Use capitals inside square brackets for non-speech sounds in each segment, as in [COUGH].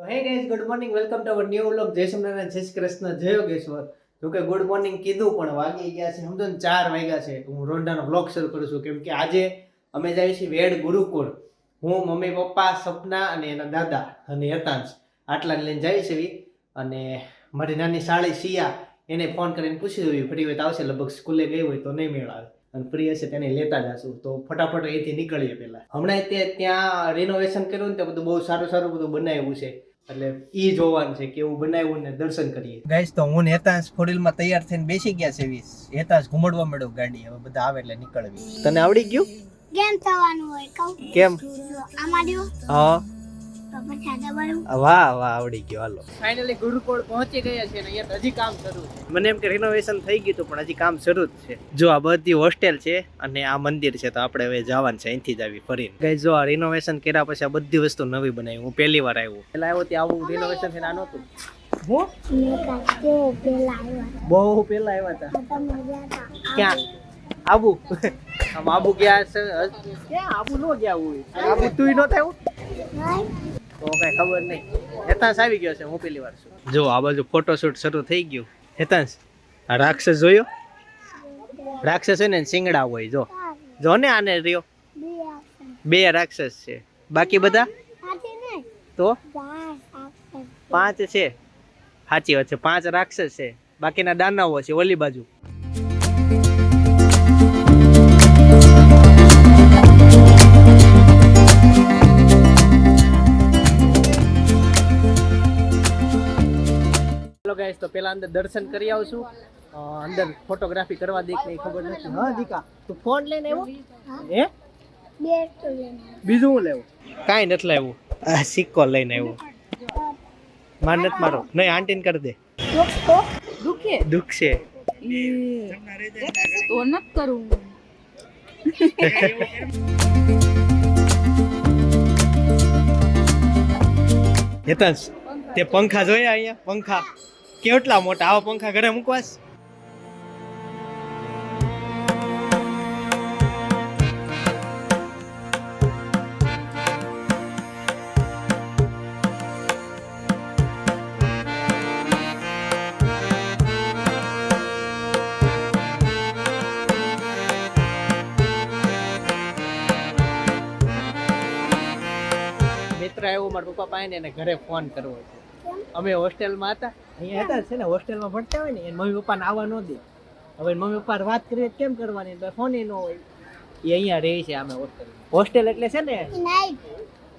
તો hey guys good morning welcome to our new vlog જય સ્વામિનારાયણ, જય શ્રી કૃષ્ણ, જય યોગેશ્વર. જો કે ગુડ મોર્નિંગ કીધું પણ વાગી ગયા છે, સમજો ને, ચાર વાગ્યા છે. હું રોંડાનો વ્લોગ શરૂ કરું છું, કેમ કે આજે અમે જઈએ છીએ વેડ ગુરુકુળ. હું, મમ્મી, પપ્પા, સપના અને એના દાદા અને યતાંશ આટલા લઈને જઈએ છીએ અને મારી નાની સાળી સિયા એને ફોન કરીને પૂછી જોયું. ફરી હોય તો આવશે, લગભગ સ્કૂલે ગઈ હોય તો નહીં મેળ આવે. અને પ્રિય છે તેને લેતા જશું. તો ફટાફટ અહીંથી નીકળીએ પહેલાં. હમણાં તે ત્યાં રિનોવેશન કર્યું ને તે બધું બહુ સારું સારું બધું બનાવ્યું છે. એટલે એ જોવાનું છે કેવું બનાવ્યું ને દર્શન કરીએ. ગાઈસ તો હું હેતાંશ ફોડીલમાં તૈયાર થઈને બેસી ગયા છે વીસ. હેતાંશ ઘુમડવા મળ્યો ગાડી. હવે બધા આવે એટલે નીકળવી. તને આવડી ગયું? કેમ થવાનું હોય કેમ? આમાં હા. વાહ વાહ આવડી ગયો હાલો. ફાઇનલી ગુરુકુળ પહોંચી ગયા છે ને યાર હજી કામ શરૂ છે. મને એમ કે રિનોવેશન થઈ ગયું હતું પણ હજી કામ શરૂ જ છે. જો આ બધી હોસ્ટેલ છે અને આ મંદિર છે તો આપણે હવે જવાનું છે અહીંથી જ આવી ફરીને. ગઈ જો આ રિનોવેશન કર્યા પછી આ બધી વસ્તુ નવી બનાવી. હું પહેલી વાર આવ્યો. પેલા આવ્યો ત્યાં આવું રિનોવેશન થઈને આ નહોતું. હું? મેં પેલા આવ્યા બહુ પહેલા આવ્યા હતા. ક્યાં? આબુ? આમ આબુ ગયા છે? ક્યાં આબુ નો ગયા હોય. આબુ તું નો થયું? તો કઈ ખબર નહીં. હેતાંશ આવી ગયો છે, હું પેલી વાર છું. જો, આ બાજુ ફોટોશૂટ શરૂ થઈ ગયું. હેતાંશ રાક્ષસ જોયો? રાક્ષસ હોય ને સિંગડા હોય, જો. જો ને આને રહ્યો? બે રાક્ષસ છે. બાકી બધા? તો? પાંચ છે. સાચી વાત છે, પાંચ રાક્ષસ છે. બાકીના દાનવો છે, ઓલી બાજુ. હેલો પેલા અંદર દર્શન કરી આવશું. અંદર ફોટોગ્રાફી કરવા દે કે ખબર નથી. હા દીકા તું ફોન લઈને આવ્યો? હે? બીજું હું લેવું? કાંઈ નથી લાવ્યું. આ સિક્કો લઈને આવ્યો. માર નથી મારો નહીં આંટીને કરી દે. દુખે? દુખશે. તો નત કરું. હેતંશ તે પંખા જોયા અહીંયા? પંખા. કેટલા મોટા આવા પંખા ઘરે મૂકવાસ મિત્ર એવું મારા પપ્પા પાસે એને ઘરે ફોન કરવો છે? અમે હોસ્ટેલમાં હતા. અહીંયા હતા છે ને હોસ્ટેલમાં ભણતા હોય ને એને મમ્મી પપ્પાને આવવા ન દે. હવે મમ્મી પપ્પા વાત કરીએ કેમ કરવાની? ફોન ન હોય. એ અહીંયા રહે છે અમે હોસ્ટેલ. હોસ્ટેલ એટલે છે ને? નાઈટ.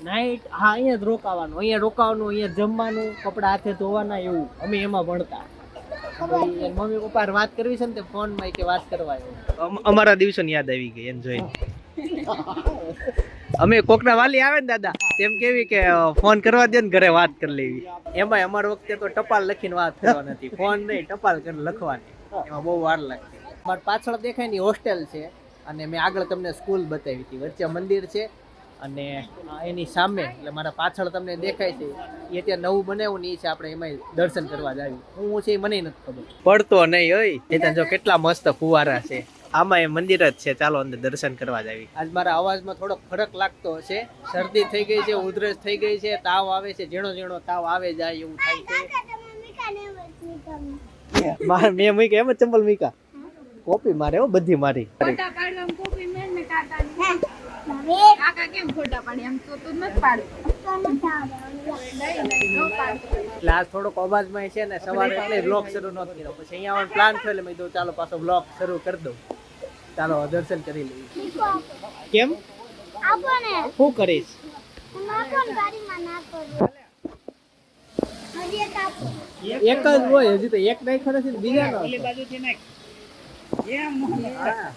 નાઈટ હા અહીંયા જ રોકાવાનું. અહીંયા રોકાવાનું અહીંયા જમવાનું કપડાં હાથે ધોવાના એવું. અમે એમાં ભણતા. હવે મમ્મી પપ્પા વાત કરવી છે ને તે ફોનમાં કે વાત કરવા અમારા દિવસોની યાદ આવી ગઈ એમ જોઈને. [LAUGHS] અમે કોકના વાલી આવે ને દાદા તેમ કેવી કે ફોન કરવા દે ને ઘરે વાત કરી લેવી. એમાં અમાર વખતે તો ટપાલ લખીને વાત કરવા નથી ફોન નહીં ટપાલ કરીને લખવાની. એમાં બહુ વાર લાગતી મારા પાછળ દેખાય ને હોસ્ટેલ છે અને મેં આગળ તમને સ્કૂલ બતાવી હતી. વચ્ચે મંદિર છે અને એની સામે એટલે મારા પાછળ તમને દેખાય છે એ ત્યાં નવું બનાવ્યું ને એ છે આપણે એમાં દર્શન કરવા જ આવ્યું હું છે મને નથી ખબર. પડતો નહીં હોય એ ત્યાં જો કેટલા મસ્ત ફુવારા છે. આમાં એ મંદિર જ છે. ચાલો અંદર દર્શન કરવા જ આવી આજ મારા અવાજમાં થોડોક ફરક લાગતો હશે. શરદી થઈ ગઈ છે ઉધરસ થઈ ગઈ છે તાવ આવે છે ઝીણો ઝીણો તાવ આવે જાય એવું થાય છે. મારે મેં મૂકી એમ ચંપલ મૂકા કોપી મારે હો બધી મારી. ફોટા પાડવામાં કોપી મેં ને કાકા કાકા કેમ ફોટા પાડી? એમ તો તું નથી પાડતો. તો નથી આવડતું. નહીં નહીં નો પાડતો. એટલે આ થોડોક અવાજમાં છે ને સવારે એટલે બ્લોગ શરૂ નહોતો કર્યો. પછી અહીંયા આવવાનો પ્લાન થયો એટલે મેં કીધું ચાલો પાછો બ્લોગ શરૂ કરી દઉં. ચાલો દર્શન કરી લઈએ. કેમ. શું કરીશ? નાખો એક આપો. એક જ હોય હજી તો એક નહીં ખરે છે બીજા નો બાજુ થી નાખ. થાય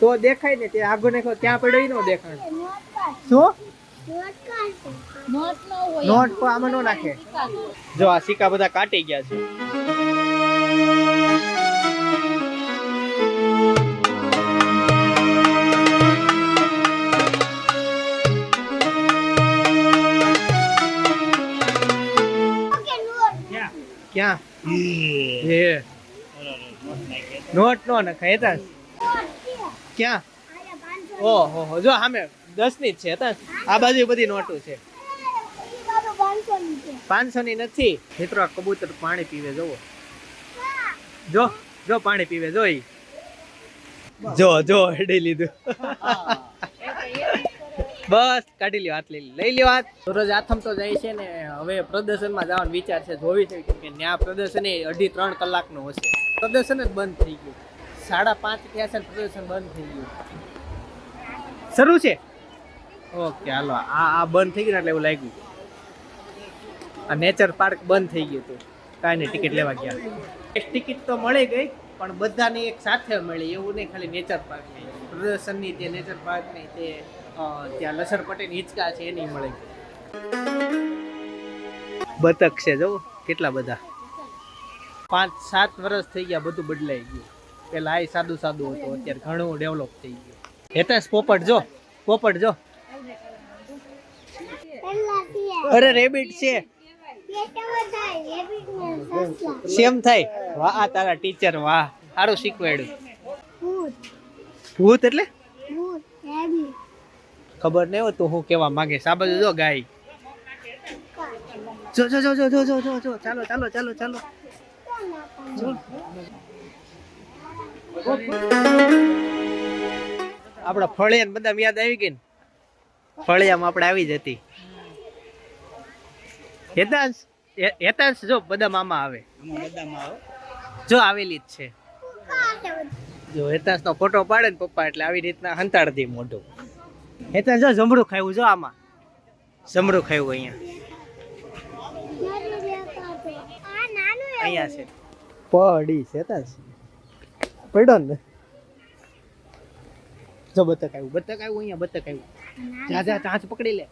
તો દેખાય ને તે આગળ નાખ્યો ત્યાં પડ્યો ઈ નો દેખાય. નોટ કાઢ. શું? નોટ કાઢ. ન હોય નોટ પણ આમાં નો નાખે. જો આ સિક્કા બધા કાટી ગયા છે. ક્યાં? એ. નોટ નો નખાય હતા ક્યાં? આયા 500 ઓહો હો જો સામે દસની જ છે હતા આ બાજુ બધી નોટો છે. 500 ની પાંચસો ની નથી. મિત્રો કબૂતર પાણી પીવે જોવો. જો જો પાણી પીવે જો જો જો હેડી લીધું. બસ કાઢી લ્યો હાથ લઈ લઈ લ્યો હાથ. સૂરજ આથમ તો જાય છે ને હવે પ્રદર્શનમાં જવાનો વિચાર છે જોવી છે કે ત્યાં પ્રદર્શન એ અઢી ત્રણ કલાકનો હશે. પ્રદર્શન જ બંધ થઈ ગયું. સાડા પાંચ થયા છે પ્રદર્શન બંધ થઈ ગયું. શરૂ છે? ઓકે હાલો. આ આ બંધ થઈ ગયું એટલે એવું લાગ્યું. આ નેચર પાર્ક બંધ થઈ ગયું હતું. કાંઈ નહીં ટિકિટ લેવા ગયા. એક ટિકિટ તો મળી ગઈ પણ બધાને એક સાથે મળી. એવું નહીં ખાલી નેચર પાર્કની પ્રદર્શનની તે નેચર પાર્કની તે ત્યાં લસણ પટેલ હિંચકા છે એ નહીં મળે. બતક છે જો કેટલા બધા? પાંચ સાત વર્ષ થઈ ગયા બધું બદલાઈ ગયું. પેલા આ સાદું સાદું હતું અત્યારે ઘણું ડેવલપ થઈ ગયું. હેતાશ પોપટ જો પોપટ જો. અરે રેબિટ છે. એ થાય. રેબિટ ને સસલા સેમ થાય વાહ આ તારા ટીચર વાહ. સારું શીખવાડ્યું. ભૂત. ભૂત એટલે? ખબર નહીં હોય તો હું કહેવા માંગે આ જો ગાય. જો જો જો જો જો જો જો જો. ચાલો ચાલો ચાલો ચાલો. આપણા ફળિયા બધા યાદ આવી ગઈ ને? ફળિયામાં આપણે આવી જતી હેતાંશ હેતાંશ જો બધા મામા આવે. જો આવેલી જ છે. જો હેતાંશ નો ફોટો પાડે ને પપ્પા એટલે આવી રીતના હંતાડ દે મોઢું. હેતાંશ જો જમરૂ ખાયું જો આમાં. જમરૂ ખાયું અહીંયા. અહીંયા છે. પડી છે તા પડ્યો ને. જો બતક આવ્યું બતક આવ્યું અહીંયા, બતક આવ્યું. જા જા ચાંચ પકડી લે.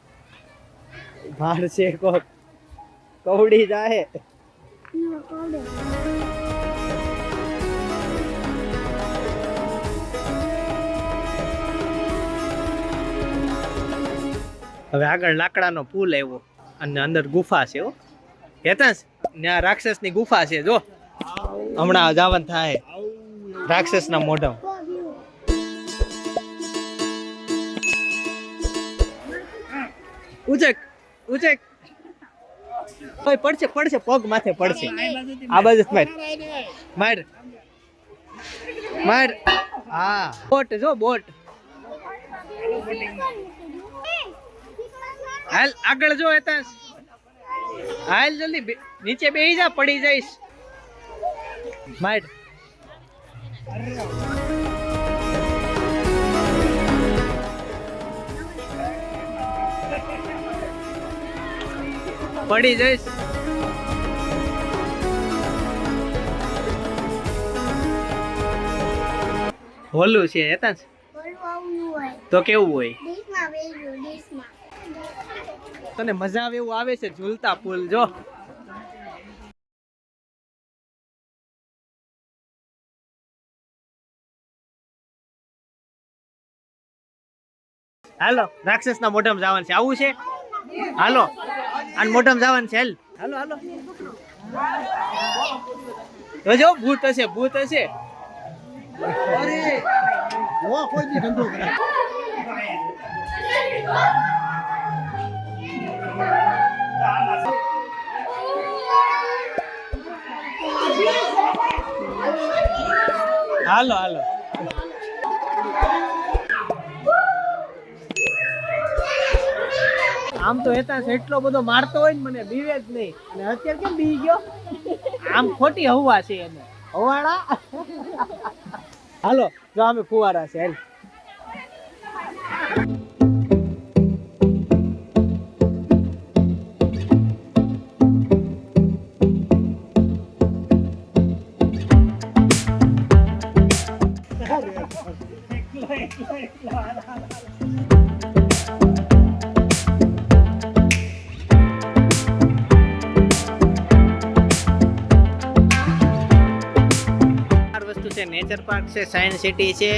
ભાર છે કોક. કવડી જાહે. હવે આગળ લાકડાનો પુલ આવ્યો અને અંદર ગુફા છે હો. હેતાંશ? ત્યાં રાક્ષસની ગુફા છે, જો. હમણાં જાવન થાય. રાક્ષસના મોઢમ. ઉચેક ઉચેક. ઓય, પડશે પડશે, પગ માથે પડશે. આ બાજુ માર. માર. માર. હા. બોટ, જો, બોટ. હાલ આગળ જો હેતાંશ હાલ જલ્દી નીચે બેહી જા પડી જઈશ. માઇટ. પડી જઈશ. હોલું છે હોય. તો કેવું હોય? તને મજા આવે એવું આવે છે ઝૂલતા પુલ, જો. હાલો રાક્ષસ ના મોઢમ જવાનું છે. આવું છે? હાલો અને મોઢમ જવાનું છે, હાલ. હાલો હાલો. જો, ભૂત હશે ભૂત હશે. હાલો હાલો. આમ તો હેતાશ એટલો બધો મારતો હોય ને મને બીવે જ નહીં. અને અત્યારે કેમ બી ગયો? આમ ખોટી હવા છે એને. હવાડા? હાલો, જો અમે ફુવારા છે, હાલ. છે સાયન્સ સિટી છે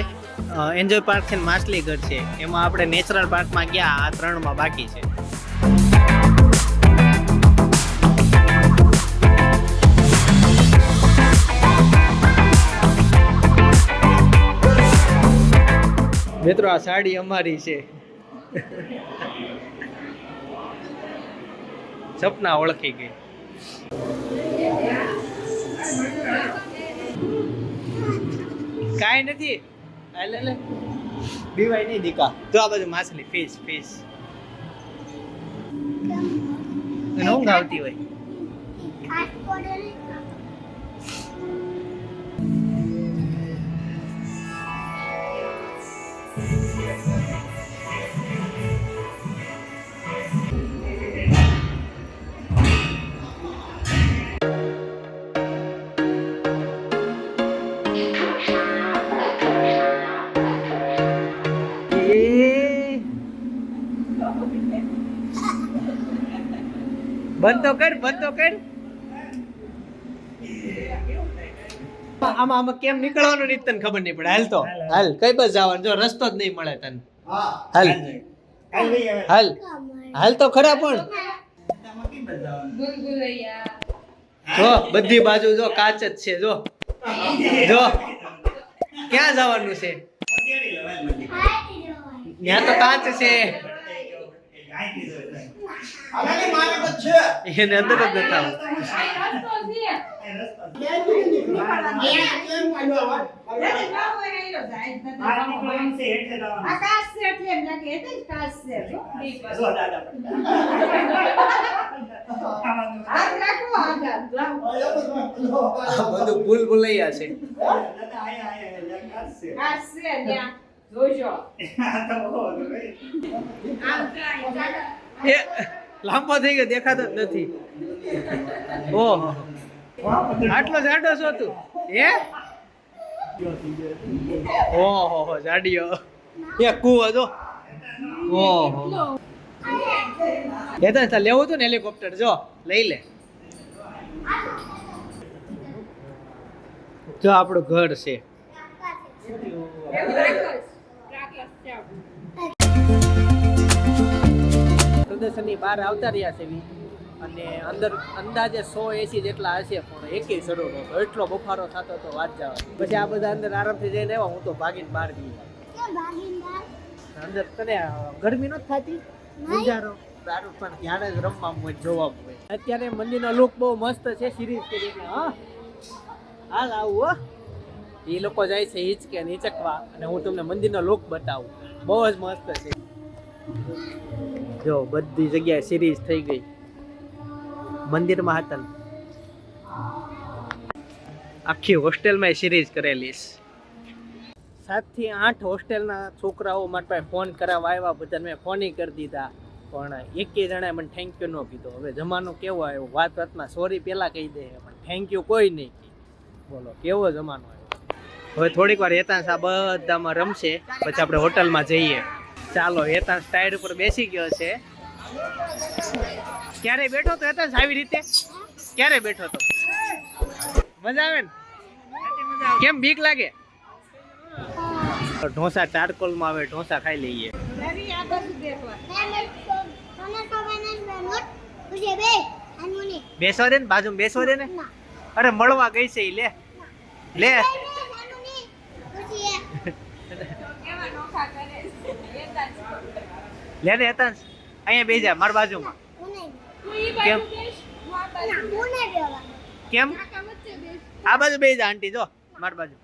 એન્જોય પાર્ક છે ને માછલીઘર છે. એમાં આપણે નેચરલ પાર્કમાં ગયા, આ ત્રણમાં બાકી છે. મિત્રો, આ સાડી અમારી છે. સપના ઓળખી ગઈ. કાંઈ નથી. એટલે લે બીવાય નહીં દીકા. તો આ બધું માછલી ફિશ ફિશ તને ઊંઘ આવતી હોય. બંધ તો કર બંધ તો કર. આમાં આમાં કેમ નીકળવાનું નહીં તને ખબર નહીં પડે? હાલ તો. હાલ કઈ બસ જવાનું? જો રસ્તો જ નહીં મળે તને. હાલ. હાલ હાલ તો ખરા પણ. જો બધી બાજુ જો કાચ જ છે જો. જો. ક્યાં જવાનું છે? ત્યાં તો કાચ છે. એને અંદર છે. એટલે એમ લાગે એટલે જ. આ બધું ભૂલ ભૂલૈયા છે. જોજો આમ લાંબો થઈ ગયો, દેખાતો જ નથી. ઓહો આટલો જાડો છો તું? હે? ઓહો, હો જાડિયો એ કુવો જો. ઓહો. એ તો લેવું હતું ને હેલિકોપ્ટર, જો, લઈ લે. જો આપણું ઘર છે. પ્રદર્શનની બહાર આવતા રહ્યા છે. અને અંદર અંદાજે સો એસી જેટલા હશે પણ એકે જરૂર એટલો બફારો થતો હતો વાત જવા પછી આ બધા અંદર આરામથી જઈને આવ્યા હું તો ભાગીને બહાર ગઈ અંદર તને ગરમી નથી થતી? ગુજારો તારું પણ ધ્યાન જ રમવા હોય જોવા હોય અત્યારે મંદિરનો લુક બહુ મસ્ત છે સિરીઝ કરીને હા. હાલ આવું હો. એ લોકો જાય છે હિચકે નીચકવા અને હું તમને મંદિરનો લુક બતાવું. બહુ જ મસ્ત છે. જો, બધી જગ્યાએ સિરીઝ થઈ ગઈ. મંદિરમાં હતા આખી હોસ્ટેલમાં સિરીઝ કરેલી છે. સાતથી આઠ હોસ્ટેલના છોકરાઓ મારા પાસે ફોન કરાવવા આવ્યા બધાને મેં ફોન કરી દીધા. પણ એકેય જણાએ મને થેન્ક યુ ન કીધો. હવે જમાનો કેવો આવ્યો? વાત વાતમાં સોરી પહેલાં કહી દે, પણ થેન્ક યુ કોઈ નહીં બોલો, કેવો જમાનો આવ્યો? હવે થોડીક વાર હેતાંશ આ બધામાં રમશે, પછી આપણે હોટલમાં જઈએ. ચાલો, હેતાંશ ટાયર ઉપર બેસી ગયો છે. ક્યારે બેઠો તો હેતાંશ આવી રીતે? ક્યારે બેઠો તો? મજા આવે ને? કેમ બીક લાગે? ઢોસા ચારકોલમાં આવે, ઢોસા ખાઈ લઈએ. બેસો બાજુ દે ને, બાજુમાં બેસવા દે ને. અરે, મળવા ગઈ છે લે. લે [LAUGHS] અનમુની પૂછીએ એવા નોખા કરે છે. એ તાજ. લે ને હેતાંશ અહીંયા બેસી જા, માર બાજુમાં. કેમ? કેમ. આ બાજુ બેસી જા, આંટી, જો, માર બાજુ.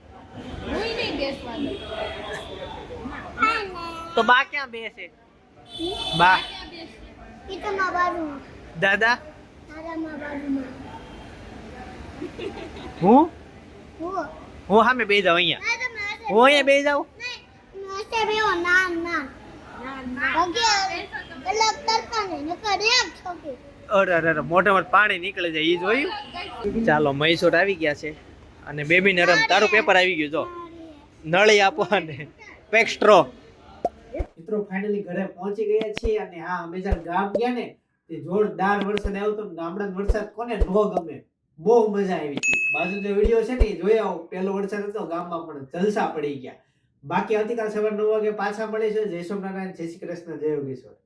તો બા ક્યાં બેસે? બા. માં દાદા? માં હું? હું હા સામે બે જાઉં અહીંયા? હું અહીંયા બે જાઉં? ના ના પાણી આવી ગયા છે. અને બેબી નરમ, તારું પેપર આવી ગયું, જો. મિત્રો ફાઇનલી ઘરે પહોંચી ગયા છીએ અને હા અમે ગામ ગયા ને, તે જોરદાર વરસાદ આવ્યો તો ગામડાનો વરસાદ કોને નો ગમે, બહુ મજા આવી બાજુ જે વીડિયો છે ને, એ જોયા પહેલો વરસાદ હતો, ગામમાં પણ જલસા પડી ગયા. બાકી આવતીકાલ સવાર નવ વાગે પાછા મળીશું જય સોમનારાયણ જય શ્રી કૃષ્ણ જય યોગેશ્વર.